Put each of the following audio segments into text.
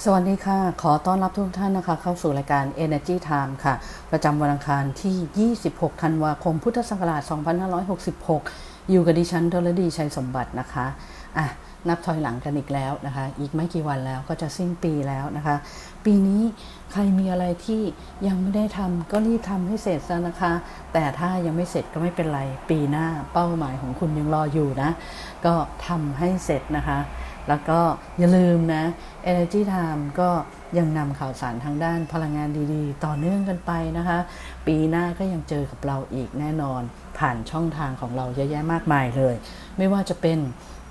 สวัสดีค่ะ ขอต้อนรับทุกท่านนะคะ เข้าสู่รายการ Energy Time ค่ะ ประจำวันอังคารที่ 26 ธันวาคม พุทธศักราช 2566 อยู่กับดิฉันดลดีชัยสมบัตินะคะ อะ นับถอยหลังกันอีกแล้วนะคะ อีกไม่กี่วันแล้วก็จะสิ้นปีแล้วนะคะ ปีนี้ใครมีอะไรที่ยังไม่ได้ทำก็รีบทำให้เสร็จซะนะคะ แต่ถ้ายังไม่เสร็จก็ไม่เป็นไร ปีหน้าเป้าหมายของคุณยังรออยู่นะ ก็ทำให้เสร็จนะคะ แล้วก็อย่าลืมนะ Energy Time ก็ยังนำข่าวสารทางด้านพลังงานดีๆ ต่อเนื่องกันไปนะคะ ปีหน้าก็ยังเจอกับเราอีกแน่นอน ผ่านช่องทางของเราเยอะแยะมากมายเลย ไม่ว่าจะเป็น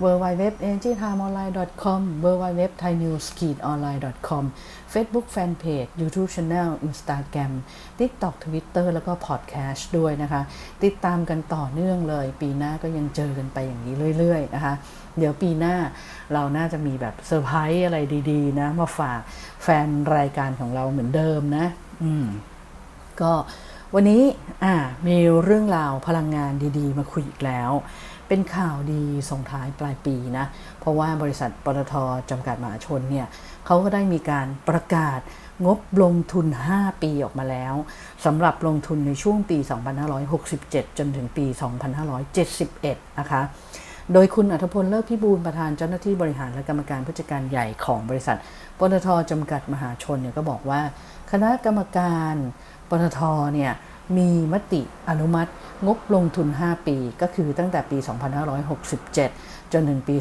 w w w e n e r g y t i m e o n l i n e c o m w w w t h a i n e w s o n l i n e c o m Facebook Fanpage YouTube Channel Instagram TikTok Twitter แล้วก็ Podcast ด้วยนะคะ ติดตามกันต่อเนื่องเลย ปีหน้าก็ยังเจอกันไปอย่างนี้เรื่อย ๆ นะคะ เดี๋ยวปีหน้าเราน่าจะมีแบบเซอร์ไพรส์อะไรดี ๆ นะ มาฝากแฟนรายการของเราเหมือนเดิมนะ อืม ก็วันนี้อ่ามีเรื่องราวพลังงานดี ๆ มาคุยอีกแล้ว เป็นข่าวดีส่งท้ายปลายปีนะ เพราะว่าบริษัทปตทจำกัดมหาชนเนี่ยเขาก็ได้มีการประกาศงบลงทุน 5 ปีออกมาแล้วสำหรับลงทุนในช่วงปี 2567 จนถึงปี 2571 นะคะ โดยคุณอัธพลเลิศพิบูลประธานเจ้าหน้าที่บริหารและกรรมการผู้จัดการใหญ่ของบริษัทปตทจำกัดมหาชนเนี่ยก็บอกว่า คณะกรรมการปตทเนี่ยมีมติอนุมัติงบลงทุน 5 ปี ก็คือตั้งแต่ปี 2567 จนถึงปี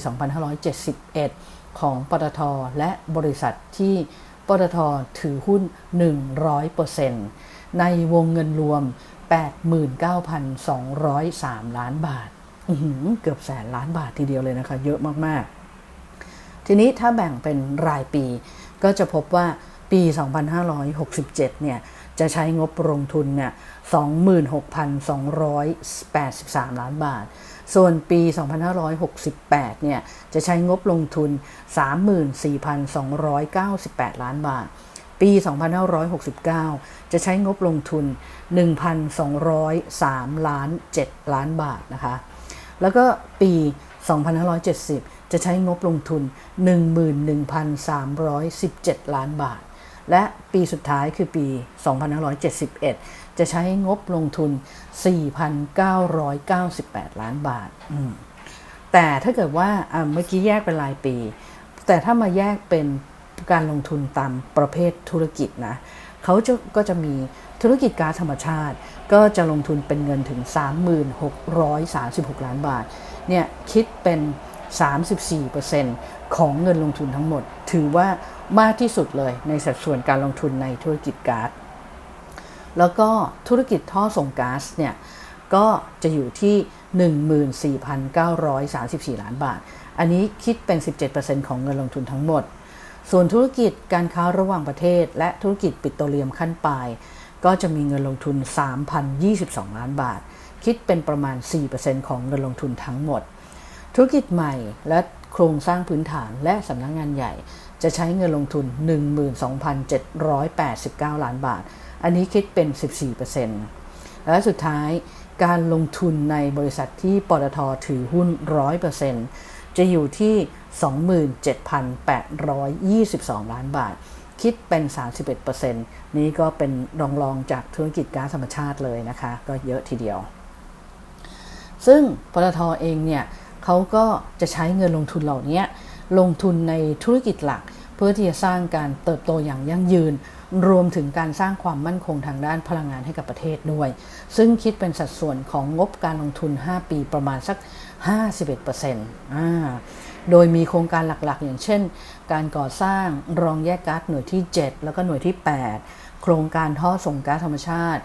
2571 ของปตทและบริษัทที่ปตทถือหุ้น 100%ในวงเงินรวม 89,203 ล้านบาท เกือบแสนล้านบาททีเดียวเลยนะคะ เยอะมากๆ ทีนี้ถ้าแบ่งเป็นรายปี ก็จะพบว่าปี 2567 เนี่ย จะใช้งบลงทุนเนี่ย 26,283 ล้านบาท ส่วนปี 2568 เนี่ย จะใช้งบลงทุน 34,298 ล้านบาท ปี 2569 จะใช้งบลงทุน 1,203 ล้าน 7 ล้านบาทนะคะ แล้วก็ปี 2570 จะใช้งบลงทุน 11,317 ล้านบาท และปีสุดท้ายคือปี 2571 จะใช้งบลงทุน 4,998 ล้านบาท แต่ถ้าเกิดว่าเมื่อกี้แยกเป็นรายปี แต่ถ้ามาแยกเป็นการลงทุนตามประเภทธุรกิจนะเขาจะก็จะมี ธุรกิจก๊าซธรรมชาติ ก็จะลงทุนเป็นเงินถึง 3636 ล้านบาท เนี่ยคิดเป็น 34%ของเงินลงทุนทั้งหมด ถือว่ามากที่สุดเลยในสัดส่วนการลงทุนในธุรกิจก๊าซ แล้วก็ธุรกิจท่อส่งก๊าซเนี่ยก็จะอยู่ที่ 14,934 ล้านบาท อันนี้คิดเป็น 17%ของเงินลงทุนทั้งหมด ส่วนธุรกิจการค้าระหว่างประเทศ และธุรกิจปิโตรเลียมขั้นปลาย ก็จะมีเงินลงทุน 3,022 ล้านบาท คิดเป็นประมาณ 4%ของเงินลงทุนทั้งหมด ธุรกิจใหม่และโครงสร้างพื้นฐานและสำนักงงานใหญ่ จะใช้เงินลงทุน 12,789 ล้านบาท อันนี้คิดเป็น 14%และสุดท้ายการลงทุนในบริษัทที่ปตทถือหุ้น 100%จะอยู่ที่ 27,822 ล้านบาท คิดเป็น 31%นี้ก็เป็นรองรองจากธุรกิจก๊าซธรรมชาติเลยนะคะ ก็เยอะทีเดียว ซึ่งปตทอเองเนี่ยเขาก็จะใช้เงินลงทุนเหล่านี้ลงทุนในธุรกิจหลัก เพื่อที่จะสร้างการเติบโตอย่างยั่งยืน รวมถึงการสร้างความมั่นคงทางด้านพลังงานให้กับประเทศด้วย ซึ่งคิดเป็นสัดส่วนของงบการลงทุน 5 ปีประมาณสัก 51%อ่า โดยมีโครงการหลักๆ อย่างเช่น การก่อสร้างรองแยกก๊าซหน่วยที่ 7 แล้วก็หน่วยที่ 8 โครงการท่อส่งก๊าซธรรมชาติ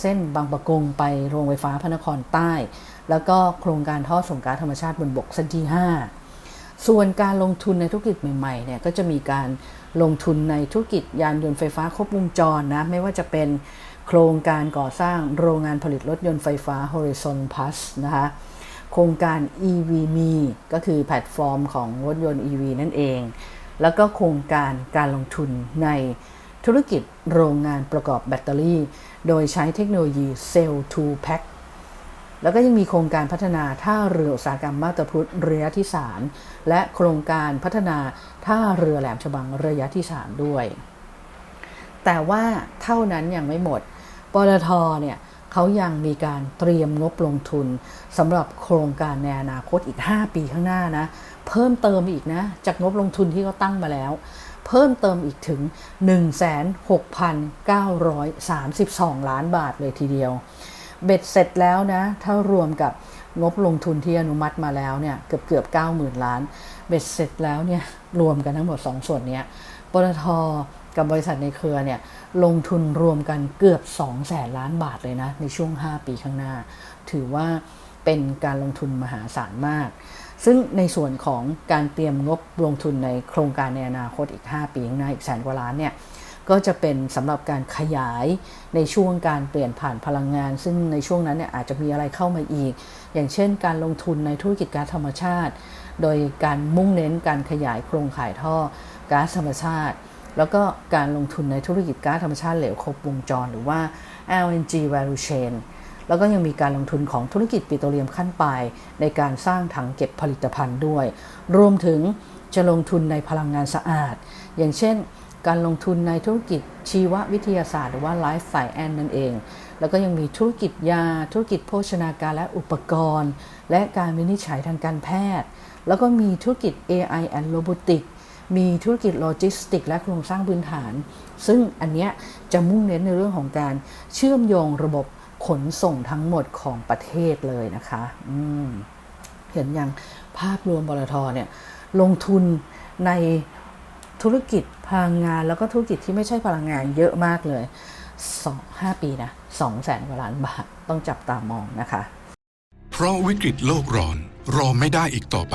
เส้นบางประกงไปโรงไฟฟ้าพระนครใต้ แล้วก็โครงการท่อส่งก๊าซธรรมชาติบนบกเส้นที่ 5 ส่วนการลงทุนในธุรกิจใหม่ๆเนี่ยก็จะมีการลงทุนในธุรกิจยานยนต์ไฟฟ้าครบวงจรนะไม่ว่าจะเป็นโครงการก่อสร้างโรงงานผลิตรถยนต์ไฟฟ้า Horizon Plus นะคะ โครงการ EVMe ก็คือแพลตฟอร์มของรถยนต์ EV นั่นเอง แล้วก็โครงการการลงทุนในธุรกิจโรงงานประกอบแบตเตอรี่ โดยใช้เทคโนโลยี Cell to Pack แล้วก็ยังมีโครงการพัฒนาท่าเรืออุตสาหกรรมมาตาพุทธระยะที่ 3 และโครงการพัฒนาท่าเรือแหลมฉบังระยะที่ 3 ด้วย แต่ว่าเท่านั้นยังไม่หมดปตทเนี่ย เขายังมีการเตรียมงบลงทุนสำหรับโครงการในอนาคตอีก 5 ปีข้างหน้านะ เพิ่มเติมอีกนะ จากงบลงทุนที่เขาตั้งมาแล้ว เพิ่มเติมอีกถึง 16,932 ล้านบาทเลยทีเดียว เบ็ดเสร็จแล้วนะ ถ้ารวมกับงบลงทุนที่อนุมัติมาแล้วเนี่ยเกือบเกือบ 90,000 ล้าน เบ็ดเสร็จแล้วเนี่ยรวมกันทั้งหมด 2 ส่วนเนี้ยปตท กับบริษัทในเครือเนี่ยลงทุนรวมกันเกือบ2แสนล้านบาทเลยนะ ในช่วง 5 ปีข้างหน้า ถือว่าเป็นการลงทุนมหาศาลมาก ซึ่งในส่วนของการเตรียมงบลงทุนในโครงการในอนาคตอีก 5 ปีข้างหน้าอีกแสนกว่าล้านเนี่ยก็จะเป็นสำหรับการขยายในช่วงการเปลี่ยนผ่านพลังงาน ซึ่งในช่วงนั้นเนี่ยอาจจะมีอะไรเข้ามาอีก อย่างเช่น การลงทุนในธุรกิจก๊าซธรรมชาติ โดยการมุ่งเน้นการขยายโครงข่ายท่อก๊าซธรรมชาติ แล้วก็การลงทุนในธุรกิจก๊าซธรรมชาติเหลวครบวงจร หรือว่า LNG value chain แล้วก็ยังมีการลงทุนของธุรกิจปิโตรเลียมขั้นปลายในการสร้างถังเก็บผลิตภัณฑ์ด้วย รวมถึงจะลงทุนในพลังงานสะอาด อย่างเช่น การลงทุนในธุรกิจชีววิทยาศาสตร์ หรือว่า Life Science นั่นเอง แล้วก็ยังมีธุรกิจยา ธุรกิจโภชนาการและอุปกรณ์ และการวินิจฉัยทางการแพทย์ แล้วก็มีธุรกิจ AI and Robotics มีธุรกิจโลจิสติก และโครงสร้างพื้นฐาน ซึ่งอันเนี้ยจะมุ่งเน้นในเรื่องของการเชื่อมโยงระบบขนส่งทั้งหมดของประเทศเลยนะคะเห็นอย่างภาพรวมบลทเนี่ยลงทุนในธุรกิจพลังงาน แล้วก็ธุรกิจที่ไม่ใช่พลังงานเยอะมากเลยสองห้าปีนะสองแสนกว่าล้านบาทต้องจับตามองนะคะ เพราะวิกฤตโลกร้อนรอไม่ได้อีกต่อไป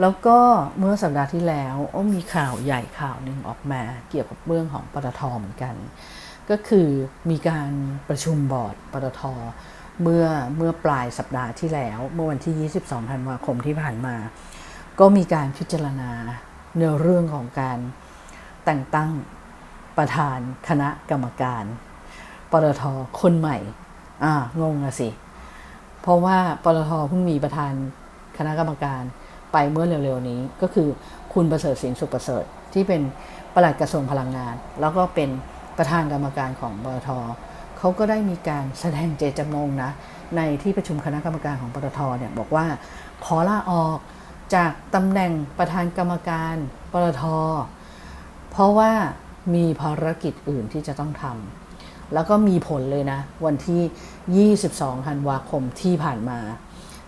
แล้วก็เมื่อสัปดาห์ที่แล้วมีข่าวใหญ่ข่าวหนึ่งออกมาเกี่ยวกับเรื่องของปตทเหมือนกัน ก็คือมีการประชุมบอร์ดปตทเมื่อเมื่อปลายสัปดาห์ที่แล้ว เมื่อวันที่ 22 ธันวาคมที่ผ่านมา ก็มีการพิจารณาในเรื่องของการแต่งตั้งประธานคณะกรรมการปตทคนใหม่อ่างงอะสิ เพราะว่าปตทเพิ่งมีประธานคณะกรรมการ ไปเมื่อเร็วๆนี้ ก็คือคุณประเสริฐสินสุประเสริฐ ที่เป็นปลัดกระทรวงพลังงาน แล้วก็เป็นประธานกรรมการของปตทเขาเขาก็ได้มีการแสดงเจตจำนงนะในที่ประชุมคณะกรรมการของปตทเนี่ยบอกว่าขอลาออกจากตำแหน่งประธานกรรมการปตทเพราะว่ามีภารกิจอื่นที่จะต้องทำแล้วก็มีผลเลยนะ วันที่ 22 ธันวาคมที่ผ่านมา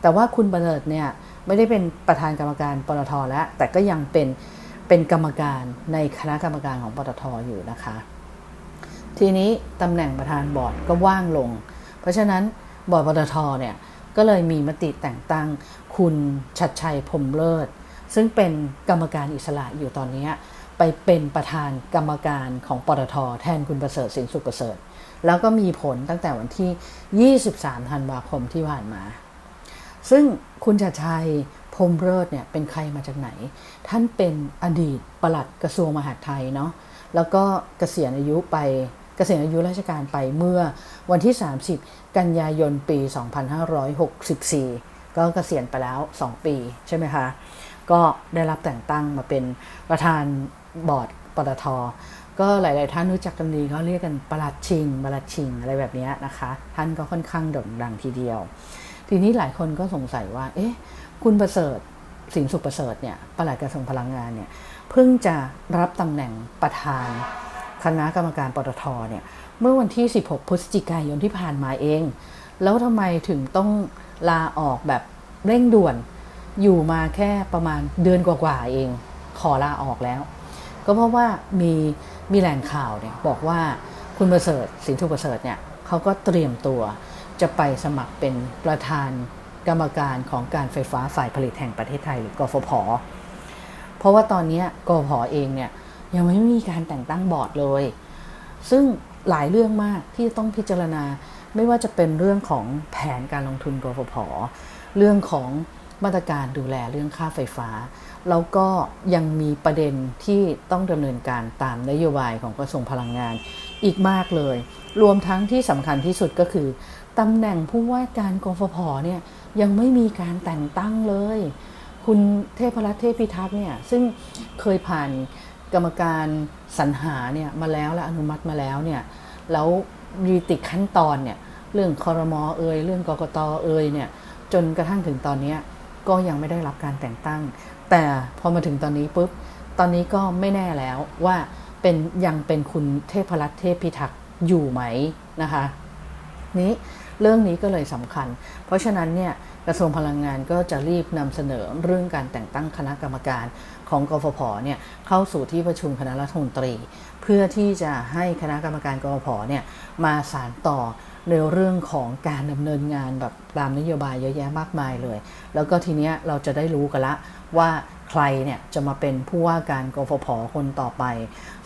แต่ว่าคุณประเสริฐเนี่ยไม่ได้เป็นประธานกรรมการปตทแล้ว แต่ก็ยังเป็นเป็นกรรมการในคณะกรรมการของปตทอยู่นะคะ ทีนี้ตำแหน่งประธานบอร์ดก็ว่างลง เพราะฉะนั้นบอร์ดปตทเนี่ยก็เลยมีมติแต่งตั้งคุณชัดชัยพรมเลิศ ซึ่งเป็นกรรมการอิสระอยู่ตอนนี้ไปเป็นประธานกรรมการของปตทแทนคุณประเสริฐสินสุขประเสริฐ แล้วก็มีผลตั้งแต่วันที่ 23 ธันวาคมที่ผ่านมา ซึ่งคุณชัดชัยพรมเลิศเนี่ยเป็นใครมาจากไหน ท่านเป็นอดีตปลัดกระทรวงมหาดไทยเนาะแล้วก็เกษียณอายุไปเกษียณอายุราชการไปเมื่อวันที่ 30 กันยายนปี 2564 ก็เกษียณไปแล้ว 2 ปีใช่ไหมคะ ก็ได้รับแต่งตั้งมาเป็นประธานบอร์ดปตทก็หลาย ๆ ท่านรู้จักกันดีเขาเรียกกันประหลัดชิงประหลัดชิงอะไรแบบนี้นะคะ ท่านก็ค่อนข้างโด่งดังทีเดียว ทีนี้หลายคนก็สงสัยว่า เอ๊ะ คุณประเสริฐสินสุประเสริฐเนี่ยประหลัดกระทรวงพลังงานเนี่ยเพิ่งจะรับตำแหน่งประธานคณะกรรมการปตทเนี่ยเมื่อวันที่ 16 พฤศจิกายนที่ผ่านมาเอง แล้วทำไมถึงต้องลาออกแบบเร่งด่วนอยู่มาแค่ประมาณเดือนกว่าๆเอง ขอลาออกแล้ว ก็เพราะว่ามีมีแหล่งข่าวเนี่ยบอกว่าคุณประเสริฐสินทุประเสริฐเนี่ยเขาก็เตรียมตัว จะไปสมัครเป็นประธานกรรมการของการไฟฟ้าฝ่ายผลิตแห่งประเทศไทยหรือกฟผ เพราะว่าตอนนี้กฟผเองเนี่ยยังไม่มีการแต่งตั้งบอร์ดเลย ซึ่งหลายเรื่องมากที่ต้องพิจารณาไม่ว่าจะเป็นเรื่องของแผนการลงทุนกฟผ เรื่องของมาตรการดูแลเรื่องค่าไฟฟ้า แล้วก็ยังมีประเด็นที่ต้องดำเนินการตามนโยบายของกระทรวงพลังงานอีกมากเลย รวมทั้งที่สำคัญที่สุดก็คือ ตำแหน่งผู้ว่าการกฟผเนี่ยยังไม่มีการแต่งตั้งเลย คุณเทพรัตน์เทพพิทักษ์เนี่ยซึ่งเคยผ่านกรรมการสรรหาเนี่ยมาแล้วและอนุมัติมาแล้วเนี่ยแล้วมีติดขั้นตอนเนี่ยเรื่องคอรมอเอ่ยเรื่องกกตเอ่ยเนี่ยจนกระทั่งถึงตอนนี้ก็ยังไม่ได้รับการแต่งตั้ง แต่พอมาถึงตอนนี้ปุ๊บตอนนี้ก็ไม่แน่แล้วว่าเป็นยังเป็นคุณเทพรัตน์เทพพิทักษ์อยู่ไหมนะคะ นี้เรื่องนี้ก็เลยสำคัญ เพราะฉะนั้นเนี่ยกระทรวงพลังงานก็จะรีบนำเสนอเรื่องการแต่งตั้งคณะกรรมการของกฟผเนี่ยเข้าสู่ที่ประชุมคณะรัฐมนตรี เพื่อที่จะให้คณะกรรมการกฟผเนี่ยมาสานต่อในเรื่องของการดำเนินงานแบบตามนโยบายเยอะแยะมากมายเลย แล้วก็ทีเนี้ยเราจะได้รู้กันละว่า ใครเนี่ยจะมาเป็นผู้ว่าการกฟผคนต่อไป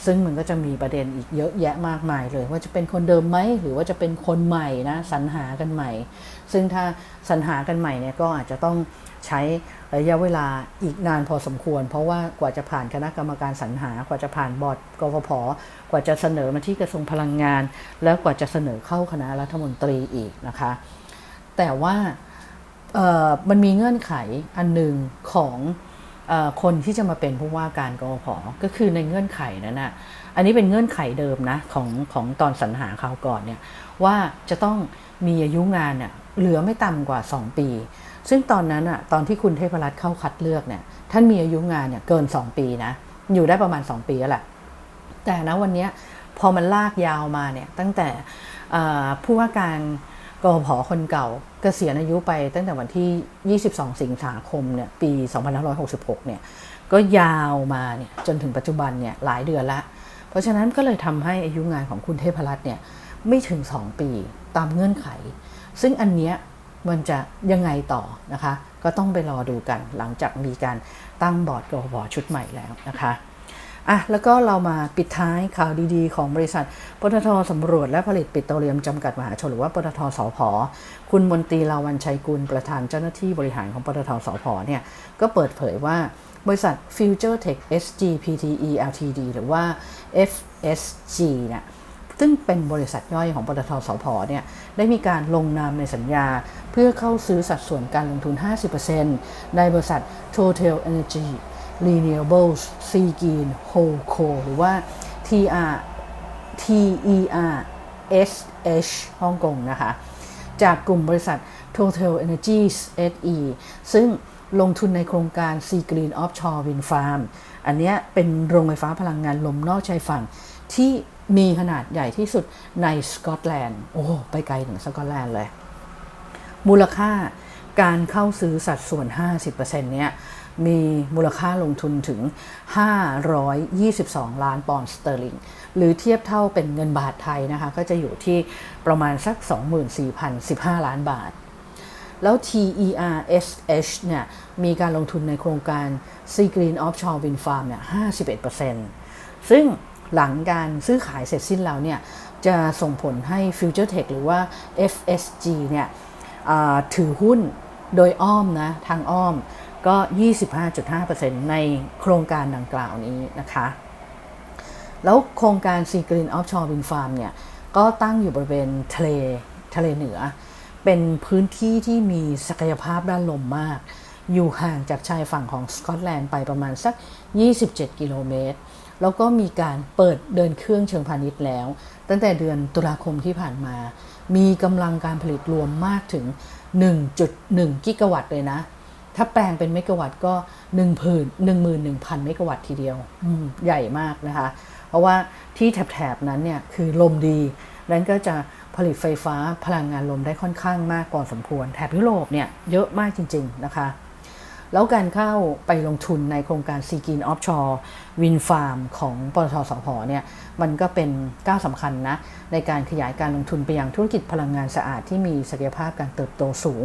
ซึ่งมันก็จะมีประเด็นอีกเยอะแยะมากมายเลย ว่าจะเป็นคนเดิมไหมหรือว่าจะเป็นคนใหม่นะสรรหากันใหม่ ซึ่งถ้าสรรหากันใหม่เนี่ยก็อาจจะต้องใช้ระยะเวลาอีกนานพอสมควร เพราะว่ากว่าจะผ่านคณะกรรมการสรรหากว่าจะผ่านบอร์ดกฟผกว่าจะเสนอมาที่กระทรวงพลังงาน แล้วกว่าจะเสนอเข้าคณะรัฐมนตรีอีกนะคะ แต่ว่ามันมีเงื่อนไขอันหนึ่งของ คนที่จะมาเป็นผู้ว่าการกฟผก็คือในเงื่อนไขนั้นนะอันนี้เป็นเงื่อนไขเดิมนะของของตอนสรรหาคราวก่อนเนี่ยว่าจะต้องมีอายุงานเนี่ยเหลือไม่ต่ำกว่า 2 ปี ซึ่งตอนนั้นอะตอนที่คุณเทพรัตน์เข้าคัดเลือกเนี่ยท่านมีอายุงานเนี่ยเกิน 2 ปีนะอยู่ได้ประมาณ 2 ปีแล้วแหละแต่นะวันนี้พอมันลากยาวมาเนี่ยตั้งแต่ผู้ว่าการ กพคนเก่าเกษียณอายุไปตั้งแต่วันที่ 22 สิงหาคมเนี่ยปี 2566 เนี่ยก็ยาวมาเนี่ยจนถึงปัจจุบันเนี่ยหลายเดือนละ เพราะฉะนั้นก็เลยทำให้อายุงานของคุณเทพรัตน์เนี่ยไม่ถึง 2 ปีตามเงื่อนไข ซึ่งอันเนี้ยมันจะยังไงต่อนะคะ ก็ต้องไปรอดูกันหลังจากมีการตั้งบอร์ดกพชุดใหม่แล้วนะคะ อะแล้วก็เรามาปิดท้ายข่าวดีๆ ของบริษัทปตทสำรวจและผลิตปิโตรเลียมจำกัดมหาชนหรือว่าปตทสพคุณมนตรีลาวันชัยกุลประธานเจ้าหน้าที่บริหารของปตทสพเนี่ยก็เปิดเผยว่าบริษัท Future Tech SG Pte Ltd หรือว่า FSG เนี่ยซึ่งเป็นบริษัทย่อยของปตทสพเนี่ยได้มีการลงนามในสัญญา เพื่อเข้าซื้อสัดส่วนการลงทุน 50%ในบริษัท Total Energy Renewables Sea Green Holdco หรือว่า TR TER SH ฮ่องกงนะคะ จากกลุ่มบริษัท Total Energies SE ซึ่งลงทุนในโครงการ Sea Green Offshore Wind Farm อันนี้เป็นโรงไฟฟ้าพลังงานลมนอกชายฝั่ง ที่มีขนาดใหญ่ที่สุดในสกอตแลนด์ โอ้ ไปไกลถึงสกอตแลนด์เลย มูลค่า การเข้าซื้อสัดส่วน 50%เนี้ยมีมูลค่าลงทุนถึง 522 ล้านปอนด์สเตอร์ลิง หรือเทียบเท่าเป็นเงินบาทไทยนะคะ ก็จะอยู่ที่ประมาณสัก 24,015 ล้านบาท แล้ว TERSH เนี่ยมีการลงทุนในโครงการ Sea Green Offshore Wind Farm เนี่ย 51%ซึ่งหลังการซื้อขายเสร็จสิ้นแล้วเนี่ย จะส่งผลให้ Future Tech หรือว่า FSG เนี่ย ถือหุ้นโดยอ้อมนะทางอ้อมก็ 25.5%ในโครงการดังกล่าวนี้นะคะ แล้วโครงการ Sea Green Offshore Wind Farm เนี่ย ก็ตั้งอยู่บริเวณทะเลทะเลเหนือ เป็นพื้นที่ที่มีศักยภาพด้านลมมาก อยู่ห่างจากชายฝั่งของสกอตแลนด์ไปประมาณสัก 27 กิโลเมตร แล้วก็มีการเปิดเดินเครื่องเชิงพาณิชย์แล้ว ตั้งแต่เดือนตุลาคมที่ผ่านมา มีกำลังการผลิตรวมมากถึง 1.1 กิกะวัตต์เลยนะ ถ้าแปลงเป็นเมกะวัตต์ก็1พืน11,000 เมกะวัตต์ทีเดียวใหญ่มากนะคะ เพราะว่าที่แถบๆนั้นเนี่ยคือลมดีนั้นก็จะผลิตไฟฟ้าพลังงานลมได้ค่อนข้างมากก่อนสมควร แถบยุโรปเนี่ยเยอะมากจริง ๆ นะคะ แล้วการเข้าไปลงทุนในโครงการซีกินออฟชอร์วินฟาร์มของปตทสพเนี่ยมันก็เป็นก้าวสำคัญนะ ในการขยายการลงทุนไปยังธุรกิจพลังงานสะอาดที่มีศักยภาพการเติบโตสูง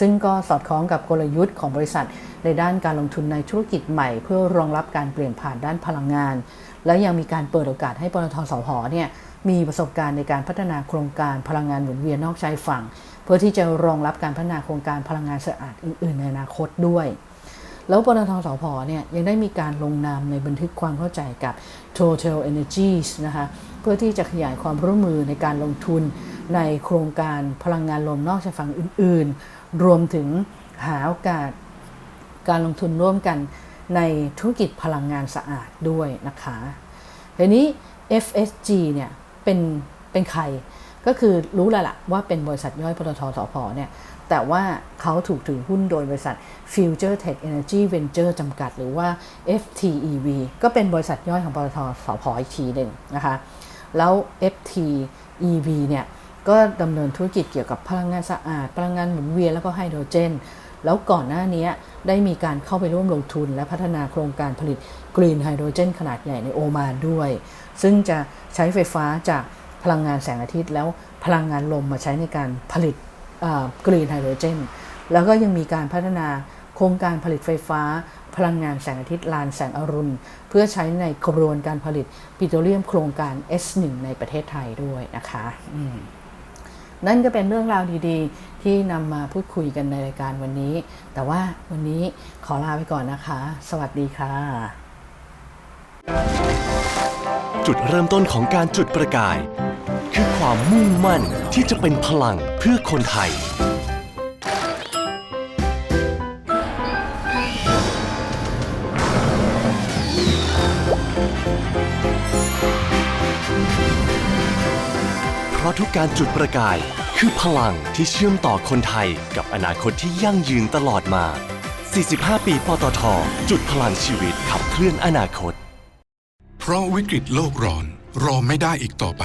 ซึ่งก็สอดคล้องกับกลยุทธ์ของบริษัท ในด้านการลงทุนในธุรกิจใหม่ เพื่อรองรับการเปลี่ยนผ่านด้านพลังงาน และยังมีการเปิดโอกาสให้ปตทสพเนี่ยมีประสบการณ์ในการพัฒนาโครงการพลังงานหมุนเวียนนอกชายฝั่ง เพื่อที่จะรองรับการพัฒนาโครงการพลังงานสะอาดอื่น ๆ ในอนาคตด้วย แล้วปตทสพเนี่ยยังได้มีการลงนามในบันทึกความเข้าใจกับ Total Energies นะคะเพื่อที่จะขยายความร่วมมือในการลงทุนในโครงการพลังงานลมนอกชายฝั่งอื่น ๆ รวมถึงหาโอกาสการลงทุนร่วมกันในธุรกิจพลังงานสะอาดด้วยนะคะทีนี้ FSG เนี่ยเป็นเป็นใครก็คือรู้แล้วล่ะว่าเป็นบริษัทย่อยปตทสพเนี่ย แต่ว่าเขาถูกถือหุ้นโดยบริษัท Future Tech Energy Venture จำกัด หรือว่า FTEV ก็เป็นบริษัทย่อยของปตทสพอีกทีหนึ่งนะคะ แล้ว FTEV เนี่ยก็ดำเนินธุรกิจเกี่ยวกับพลังงานสะอาด พลังงานหมุนเวียนแล้วก็ไฮโดรเจน แล้วก่อนหน้านี้ได้มีการเข้าไปร่วมลงทุน และพัฒนาโครงการผลิตกรีนไฮโดรเจนขนาดใหญ่ในโอมานด้วย ซึ่งจะใช้ไฟฟ้าจากพลังงานแสงอาทิตย์แล้วพลังงานลมมาใช้ในการผลิต กรีนไฮโดรเจน แล้วก็ยังมีการพัฒนาโครงการผลิตไฟฟ้า พลังงานแสงอาทิตย์ลานแสงอรุณ เพื่อใช้ในกระบวนการผลิตปิโตรเลียมโครงการ S1 ในประเทศไทยด้วยนะคะนั่นก็เป็นเรื่องราวดีๆ ที่นำมาพูดคุยกันในรายการวันนี้ แต่ว่าวันนี้ขอลาไปก่อนนะคะ สวัสดีค่ะ จุดเริ่มต้นของการจุดประกาย ความมุ่งมั่นที่จะเป็นพลังเพื่อคนไทย เพราะทุกการจุดประกายคือพลังที่เชื่อมต่อคนไทยกับอนาคตที่ยั่งยืนตลอดมา 45 ปีปตท จุดพลังชีวิตขับเคลื่อนอนาคต เพราะวิกฤตโลกร้อนรอไม่ได้อีกต่อไป